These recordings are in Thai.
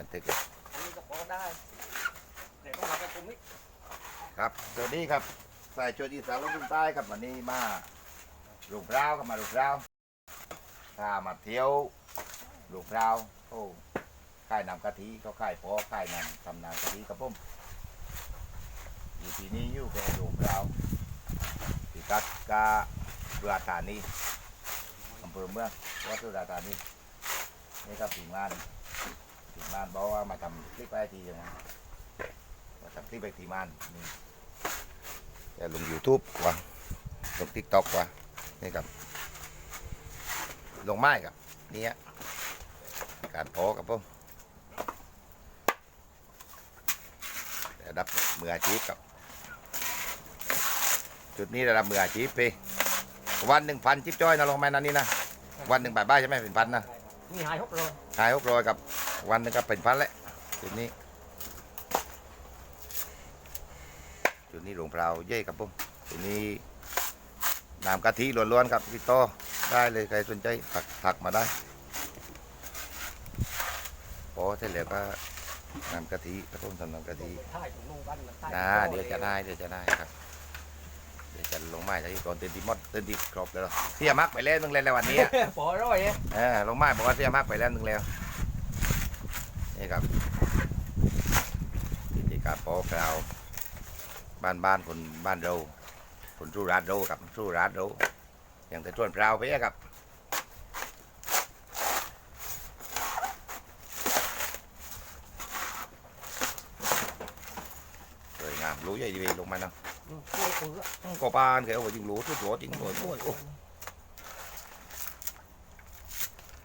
บันทึกอันนี้ก็พอได้แต่ต้องมาไปคุมอีกครับ สวัสดีครับสายชวนอีสานลงทุ่งใต้ครับวันนี้มาลูกพร้าวครับมาลูกพร้าวถ้ามาเที่ยวลูกพร้าวโอ้ค่ายนำกะทิเขาค่ายพอค่ายนำทำนำกะทิกับผมอยู่ที่นี่อยู่เป็นลูกพร้าวพิกัดกาสุราษฎร์ธานีอำเภอเมืองวัดสุราษฎร์ธานีนี่ครับทีมงาน ทีมงานบอกว่ามาทำคลิปไปทีอย่างนั้นมาทำคลิปไปทีมงานนี่จะลง YouTube ว่ะลง TikTok ว่ะนี่ครับ ลงไม้กับนี่ฮะการพอกับผมระดับมืออาชีพครับ จุดนี้ระดับมืออาชีพไปวันหนึ่งพันจิ๊บจ้อยนะลงไม้นั้นนี่นะวันหนึ่งบาทบ้ายใช่ไหมเป็นพันนะมีหายหกโลหายหกร้อยกับ วันหนึงก็เป็นพันแหละจุดนี้ จุดนี้หลวงพราวเย่ครับผมจุดนี้น้ำกะทิล้วนๆครับพี่โตอได้เลยใครสนใจถักถักมาได้พอเสร็จแล้วก็น้ำกะทิกระต้มทำน้ำกะทิถ่ายถุงนุ่งกันมันถ่ายนะเดี๋ยวจะได้เดี๋ยวจะได้ครับ เดี๋ยวจะลงไม้ที่ก่อนเต้นที่มดเต้นที่ครบแล้วเสียมักไปแล้วนึงแล้ววันนี้อะพอร้อยเองเออลงไม้บอกว่าเสียมากไปแล้วหนึ่งแล้ว นี่ครับพิธีการปอกเราว บ้านบ้านคนบ้านเราคนสู้รัดเราครับสู้รัดเราอย่างแต่ชวนเปล่าไปอะครับสวยงามรู้ใหญ่ดีลงมาเนาะอืมช่วยปื้ออืมก็ปานแกเอาไว้ยิงรู้ทุกตัวจริงตัวตัว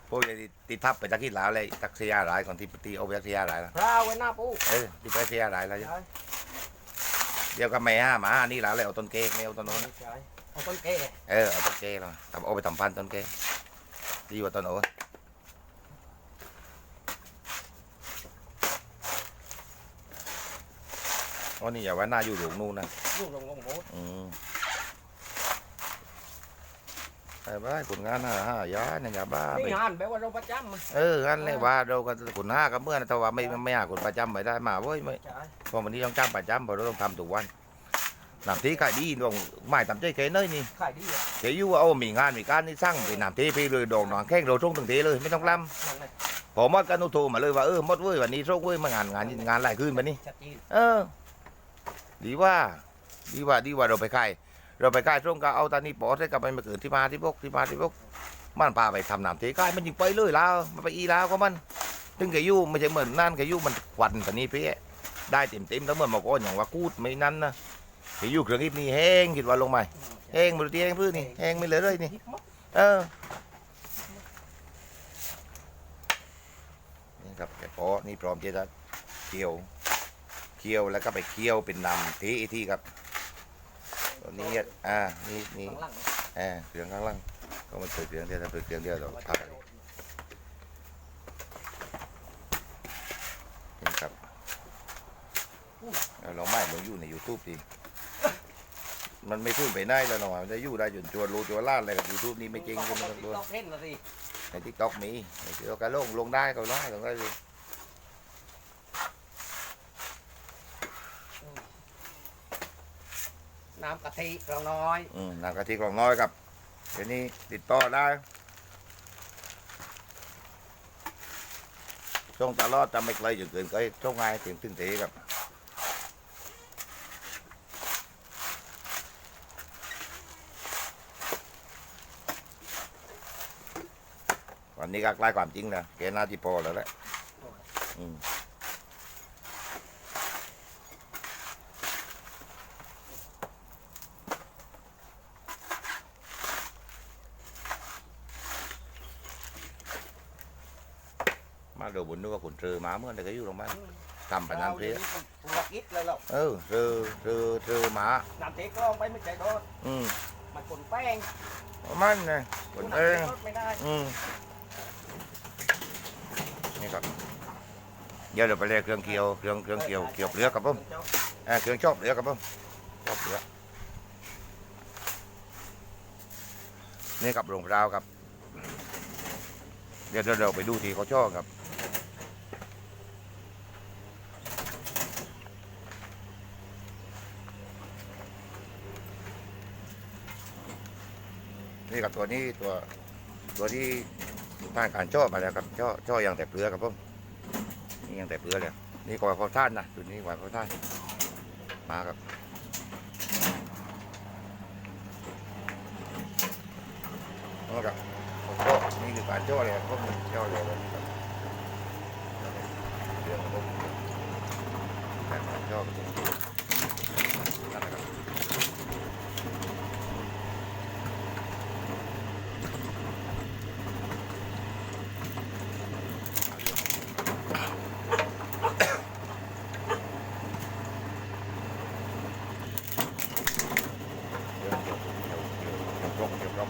โอ้พวกนี้ติดทับไปตะกี้หลาวเลยตักเสียหลายก่อนที่ปตีเอาไปตักเสียหลายแล้วพราวไว้หน้าปูเออที่ไปเสียหลายแล้วใช่เดี๋ยวก็แม่ห้าหมาห้านี่หลาวเลยเอาต้นเกไม่เอาต้นโน้นน่ะใช่เอาต้นแก่เออเอาต้นเกแล้วทำเอาไปทำพันธุ์ต้นเกดีกว่าต้นโน้นอ๋อนี่อย่าไว้หน้าอยู่หลวงนู่นนะลูกลงลงโบสอืม ไอ้บ้าผลงานห้าห้ายาเนี่ยอย่าบ้าไปนี่งานแบบว่าเราประจำมันเอองั้นเลยว่าเราก็ผลห้ากับเมื่อนะแต่ว่าไม่ไม่หาคนประจำไม่ได้มาเว้ยไม่ใช่เพราะวันนี้ต้องจ้างประจำเพราะเราต้องทำทุกวันน้ำที่ขายดีดองไม่ทำใจแค่เนยนี่ขายดีอะเดี๋ยวอยู่ว่าเอามีงานมีการนี่สร้างเป็นน้ำที่พี่เลยดองหนองแข้งเราส่งถึงทีเลยไม่ต้องลนั่นเลยำพอมดกันนุโทรมาเลยว่าเออมดเว้ยวันนี้ส่งเว้ยมางานงานงานหลายคืนวันนี้ชัดเจนเออ ดีว่า ดีว่าดีว่าเราไปขาย เราไปขายส่วงก็เอาตอนนี้ปอใส่กับไปมาเกิดที่มาที่พกที่มาที่พกมันพาไปทำน้ำเทกายมันยิงไปเลยแล้วมันไปอีแล้วก็มัน ถึงแกยู่ไม่ใช่เหมือนนั่นแกยู่มันควันตอนนี้เพี่ได้เต็มเต็มแล้วเหมือนบอกว่าอย่างว่ากูดไม่นั้นนะแกยู่เครื่องอิบนี่แห้งคิดว่าลงไหมแห้งบริเตียงพื้นนี่แห้งไม่เหลือเลยนี่เออนี่ครับแกปอนี่พร้อมที่จะเคี่ยวเคี่ยวแล้วก็ไปเคี่ยวเป็นน้ำทีอีที่ครับ ตัวนี้อ่านี่นี่ข้างหลังเออเครื่องข้างล่างก็มันเปิดเครื่องเดียวถ้าเปิดเครื่องเดียวเราพักอันนี้นี่ครับเอาลองไม่ลองอยู่ใน YouTube ดิมันไม่พูดไปได้แล้วเนาะมันจะอยู่ได้จนจวนรูจวนล้านอะไรกับ YouTube นี่ไม่จริงต้ใช่องไหมเอาครับติ๊กต็อกเห็นละสิในทิกตอกมีในทิกตอกก็ลงลงได้ก็ลงได้ลงได้เลย น้ำกะทิเราน้อย อืมน้ำกะทิกล่องน้อยครับเดี๋ยวนี้ติดต่อได้ช่วงตลอดจะไม่ไกลจนเกินก็ช่วงง่ายถึงถึงทีครับวันนี้ก็ใกล้ความจริงนะแกน่าจะพอแล้วแหละอืม มาดูบุญนึกว่าขุนเจอมาเมื่อไหร่ก็อยู่ตรงบ้านทำไปนานเพลียปลวกอิดเลยหรอกเออเจอเจอเจอหมาน้ำเทกล้องไปไม่ใจโดนอืมมันคนแป้งมันไงขุนเองรถไม่ได้อืมนี่ครับเดี๋ยวเราไปเรียกเครื่องเคี่ยวเครื่องเครื่องเคี่ยวเคี่ยวเปลือกครับผมเออเครื่องชอบเปลือกครับผมชอบเปลือกนี่กับโรงราวครับเดี๋ยวเราไปดูที่เขาชอบครับ นี่กับตัวนี้ตัวตัวที่ท่านการช่อมาแล้วครับช่อช่อยังแต่เปลือกครับผมนี่ยังแต่เปลือกเลยนี่กว่าเขาท่านนะตัวนี้กว่าเขาท่านมาครับนี่ครับช่อนี่คือการช่อเลยครับผมช่อเลยแบบนี้ครับเรื่องของผมการช่อครับผมนั่นแหละครับ เดี๋ยวเดี๋ยวเดี๋ยวเดี๋ยวเดี๋ยวรกเดี๋ยวรก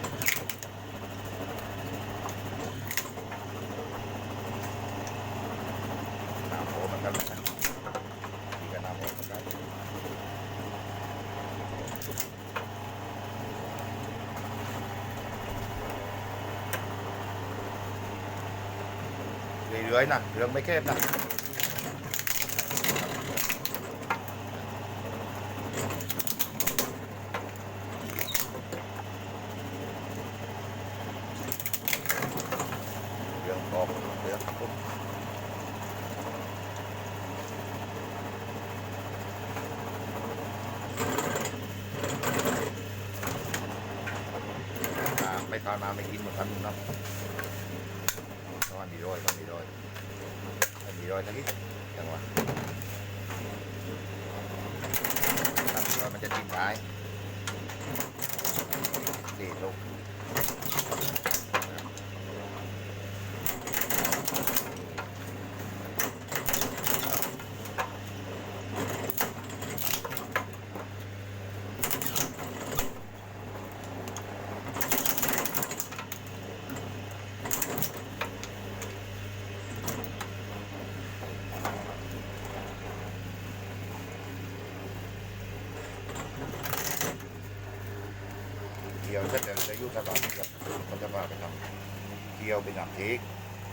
น้ำโอมันกันนะนี่ก็น้ำโอมันกัน เรื่อยนะเรื่องไม่แคบนะเรื่องของเรื่องปุ๊บอ่าไม่ทานมาไม่กินเหมือนกันนะต้องมีร้อยต้องมีร้อยต้ องมีร้อยสักนิดจังหวะตัดตัวมันจะทิ้งท้ายนี่ลูก เกี่ยวเสร็จแล้วจะอยุ่สบายกับเขาจะพาไปทำเกี่ยวไปทำเทค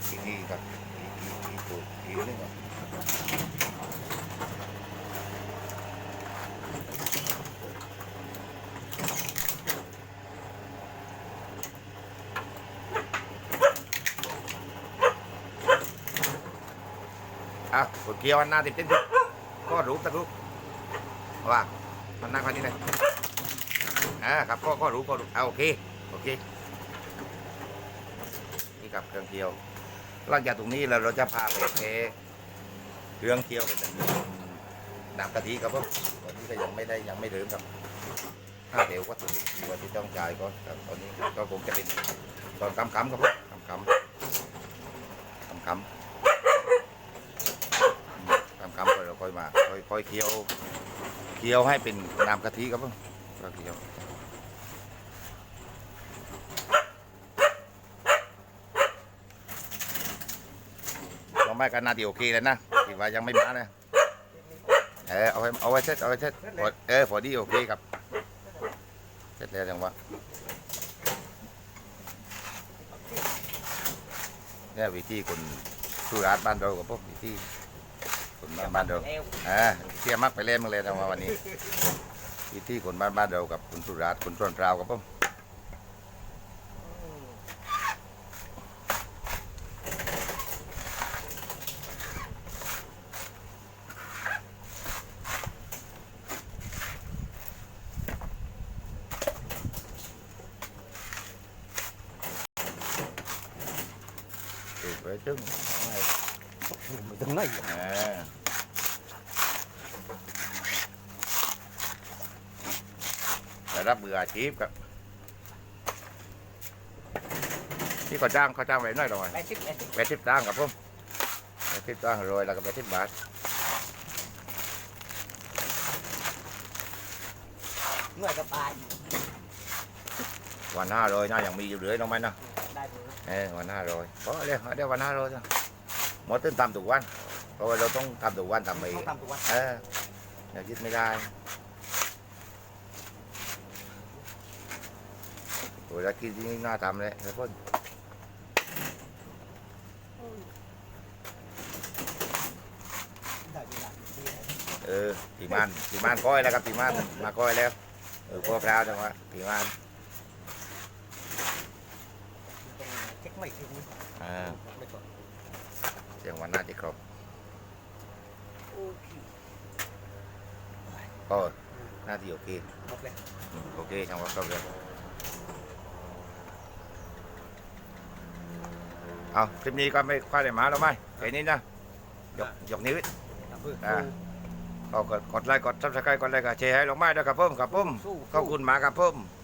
ที่นี่ครับอีกอีกอีกตัวอีกนึงครับอะตัวเกียวอันหน้าติดเต้นก็รู้ตะรู้ว่ามันหน้าคนนี้เลย อ่าครับก็ก็รู้ก็รู้เอาโอเคโอเคนี่กับเครื่องเคียวหลังจากตรงนี้เราเราจะพาไปเทเครื่องเคียวเป็นน้ำกะทิครับผมตอนนี้ก็ยังไม่ได้ยังไม่เริ่มครับถ้าเดี๋ยววัตถุดิบตัวที่ต้องจ่ายก่อนครับตอนนี้ก็คงจะเป็นตอนคำคำครับผมคำคำคำคำคำคำๆเราค่อยมาค่อยค่อยเคี่ยวเคี่ยวให้เป็นน้ำกะทิครับผมก็เคี่ยว ลองไปกันนาทีโอเคเลยนะที่ว่ายังไม่มาเลยเออเอาไว้เอาไว้เช็ดเอาไว้เช็ดพอเออพอดีโอเคครับเสร็จแล้วจังวะเนี่ยวิธีคนสุราษฎร์บ้านเรากับพวกวิธีคนบ้านบ้านเราเอวอ่าเที่ยมักไปเล่นมาเลยจังวะวันนี้วิธีคนบ้านบ้านเรากับคนสุราษฎร์คนส่วนพราวกับพวก ถูกไว้จึ้งมันตรงไหนอ่าแต่รับมืออาชีพครับนี่ก็จ้างเขาจ้างไว้น้อยหน่อยแปดสิบแปดสิบแปดสิบตังค์ครับผมแปดสิบตังค์โรยแล้วก็แปดสิบบาทหน่วยกระปายวันห้าโรยน่ายังมีอยู่เหลือน้องไหมนะได้ เลยเออวันห้าโรยพอเดี๋ยวเดี๋ยววันห้าโรยจ้ะหมดต้นตำทุกวัน เพราะว่าเราต้องทำทุกวันทำไปต้องทำทุกวันเอออย่าคิดไม่ได้โอ้ยแล้วคิดที่นี่น่าทำเลยแล้วพ่นได้เวลาดีเลยเออตีมันตีมันก้อยแล้วครับตีมันมาก้อยแล้วเออพวกเราจังหวะตีมัน ไม่ทีนี้อ่าไม่ก่อนเสียงวันน่าจะครบโอเคก็น่าจะโอเคครบแล้วอืมโอเคช่างว่าครบเลยเอาคลิปนี้ก็ไม่ค่อยได้มาแล้วไหมแค่นี้นะยกยกนิ้ว ครับเพื่ออ่า ก็กดกดไลค์กดซับสไครต์กดไลค์กดแชร์ให้ลงไม้ด้วยครับผมครับผมสู้ขอบคุณมากครับผมส